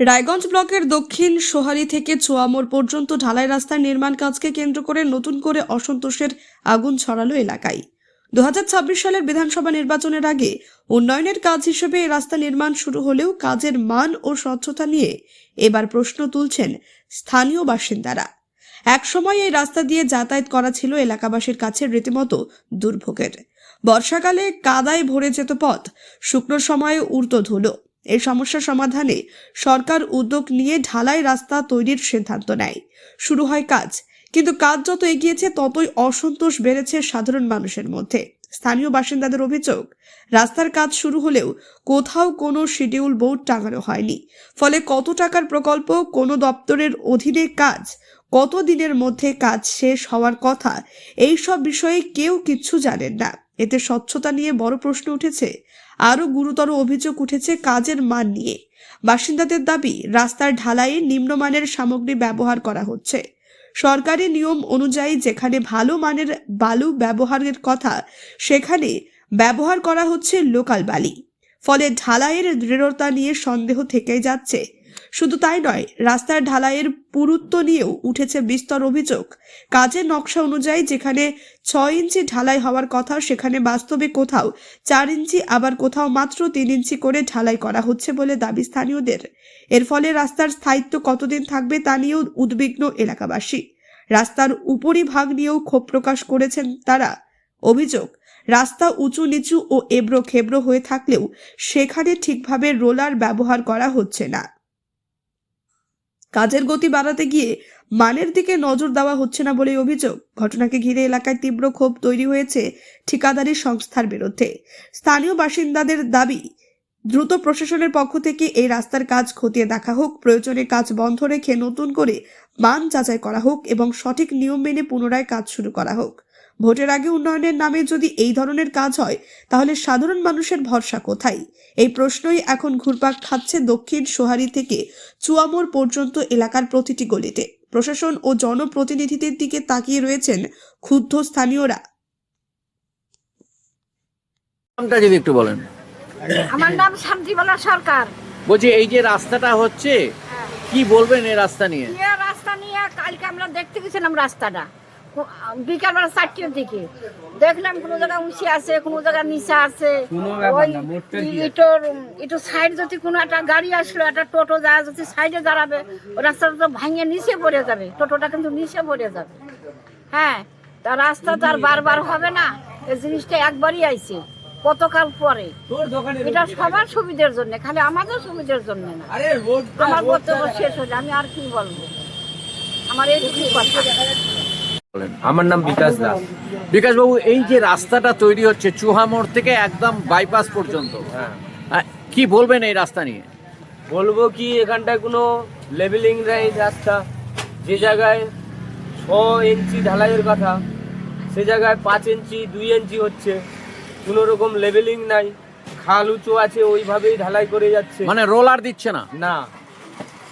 রায়গঞ্জ ব্লকের দক্ষিণ সোহারি থেকে চুয়ামোড় পর্যন্ত ঢালাই রাস্তার নির্মাণ কাজকে কেন্দ্র করে নতুন করে অসন্তোষের আগুন ছড়ালো এলাকায়। দু হাজার ছাব্বিশ সালের বিধানসভা নির্বাচনের আগে উন্নয়নের কাজ হিসেবে এই রাস্তা নির্মাণ শুরু হলেও কাজের মান ও স্বচ্ছতা নিয়ে এবার প্রশ্ন তুলছেন স্থানীয় বাসিন্দারা। একসময় এই রাস্তা দিয়ে যাতায়াত করা ছিল এলাকাবাসীর কাছে রীতিমতো দুর্ভোগের। বর্ষাকালে কাদায় ভরে যেত পথ শুকনোর সময়ে উড়ত ধুলো। এই সমস্যা সমাধানে সরকার উদ্যোগ নিয়ে ঢালাই রাস্তা তৈরির সিদ্ধান্ত নেয়। শুরু হয় কাজ, কিন্তু কাজ যত এগিয়েছে ততই অসন্তোষ বেড়েছে সাধারণ মানুষের মধ্যে। স্থানীয় বাসিন্দাদের অভিযোগ, রাস্তার কাজ শুরু হলেও কোথাও কোনো শিডিউল বোর্ড টাঙানো হয়নি। ফলে কত টাকার প্রকল্প, কোনো দপ্তরের অধীনে কাজ, কত দিনের মধ্যে কাজ শেষ হওয়ার কথা, এই সব বিষয়ে কেউ কিচ্ছু জানেন না। এতে স্বচ্ছতা নিয়ে বড় প্রশ্ন উঠেছে। আরও গুরুতর অভিযোগ উঠেছে কাজের মান নিয়ে। বাসিন্দাদের দাবি, রাস্তার ঢালাইয়ে নিম্নমানের সামগ্রী ব্যবহার করা হচ্ছে। সরকারি নিয়ম অনুযায়ী যেখানে ভালো মানের বালু ব্যবহারের কথা, সেখানে ব্যবহার করা হচ্ছে লোকাল বালি। ফলে ঢালাইয়ের দৃঢ়তা নিয়ে সন্দেহ থেকেই যাচ্ছে শুধু তাই নয়, রাস্তার ঢালাইয়ের পুরুত্ব নিয়েও উঠেছে বিস্তর অভিযোগ। কাজের নকশা অনুযায়ী যেখানে ছয় ইঞ্চি ঢালাই হওয়ার কথা, সেখানে বাস্তবে কোথাও চার ইঞ্চি, আবার কোথাও মাত্র তিন ইঞ্চি করে ঢালাই করা হচ্ছে বলে দাবি স্থানীয়দের। এর ফলে রাস্তার স্থায়িত্ব কতদিন থাকবে তা নিয়েও উদ্বিগ্ন এলাকাবাসী। রাস্তার উপরিভাগ নিয়েও ক্ষোভ প্রকাশ করেছেন তারা। অভিযোগ, রাস্তা উঁচু নিচু ও এবড়ো খেবড়ো হয়ে থাকলেও সেখানে ঠিকভাবে রোলার ব্যবহার করা হচ্ছে না। কাজের গতি বাড়াতে গিয়ে মানের দিকে নজর দেওয়া হচ্ছে না বলে অভিযোগ। ঘটনাকে ঘিরে এলাকায় তীব্র ক্ষোভ তৈরি হয়েছে ঠিকাদারি সংস্থার বিরুদ্ধে। স্থানীয় বাসিন্দাদের দাবি, দ্রুত প্রশাসনের পক্ষ থেকে এই রাস্তার কাজ খতিয়ে দেখা হোক, প্রয়োজনে কাজ বন্ধ রেখে নতুন করে মান যাচাই করা হোক এবং সঠিক নিয়ম মেনে পুনরায় কাজ শুরু করা হোক। ভোটের আগে উন্নয়নের নামে যদি এই ধরনের কাজ হয় তাহলে সাধারণ মানুষের ভরসা কোথায়? এই প্রশ্নই এখন ঘুরপাক খাচ্ছে দক্ষিণ সোহারি থেকে চুয়ামোর পর্যন্ত এলাকার প্রতিটি গলিতে। প্রশাসন ও জনপ্রতিনিধিদের দিকে তাকিয়ে রয়েছেন ক্ষুব্ধ স্থানীয়রা। নামটা যদি একটু বলেন। আমার নাম শান্তিবালা সরকার। বলছি এই যে রাস্তাটা হচ্ছে কি বলবেন এই রাস্তা নিয়ে? রাস্তা নিয়ে কালকে আমরা দেখতে গেছিলাম রাস্তাটা। বিকালবেলা চারটের দিকে দেখলাম কোনো জায়গায় উঁচে আছে কোনো জায়গায় নিচে আছে। ওই ইটোর ইটো সাইড যদি কোনো একটা গাড়ি আসলো একটা টোটো যায় যদি সাইডে দাঁড়াবে ওই রাস্তাটা তো ভাঙিয়ে নিচে পড়ে যাবে। টোটোটা কিন্তু নিচে পড়ে যাবে। হ্যাঁ তা রাস্তা তো আর বারবার হবে না। এই জিনিসটা একবারই আইছে কতকাল পরে। এটা সবার সুবিধার জন্য খালি আমাদের সুবিধার জন্য না। আমার বক্তব্য শেষ হলে আমি আর কি বলব? আমার এই কথা। আমার নাম বিকাশ দাস। বিকাশ বাবু এই যে রাস্তাটা তৈরি হচ্ছে চুহামোড় থেকে একদম বাইপাস পর্যন্ত হ্যাঁ। কি বলবেন এই রাস্তা নিয়ে? বলব কি এখানটায় কোনো লেভেলিং নেই রাস্তা। যে জায়গায় ছ ইঞ্চি ঢালাইয়ের কথা সে জায়গায় পাঁচ ইঞ্চি দুই ইঞ্চি হচ্ছে। কোনো রকম লেভেলিং নাই। খাল উঁচু আছে ওইভাবেই ঢালাই করে যাচ্ছে। মানে রোলার দিচ্ছে না? না।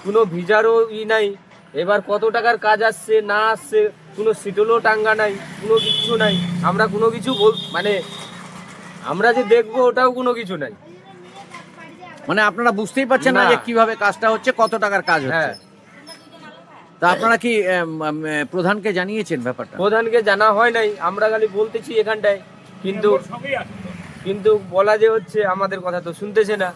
কোনো ভিজারও ই নাই। এবার কত টাকার কাজ আসছে না আসছে কোনো সিটলও টাঙ্গা নাই কোনো কিছু নাই। আমরা কোনো কিছু বল মানে আমরা যে দেখব ওটাও কোনো কিছু নাই। মানে আপনারা বুঝতেই পারছেন না। যে কীভাবে কাজটা হচ্ছে কত টাকার কাজ হচ্ছে। হ্যাঁ। তা আপনারা কি প্রধানকে জানিয়েছেন ব্যাপারটা? প্রধানকে জানা হয় নাই আমরা খালি বলতেছি এখানটায়। কিন্তু কিন্তু বলা যে হচ্ছে আমাদের কথা তো শুনতেছে না।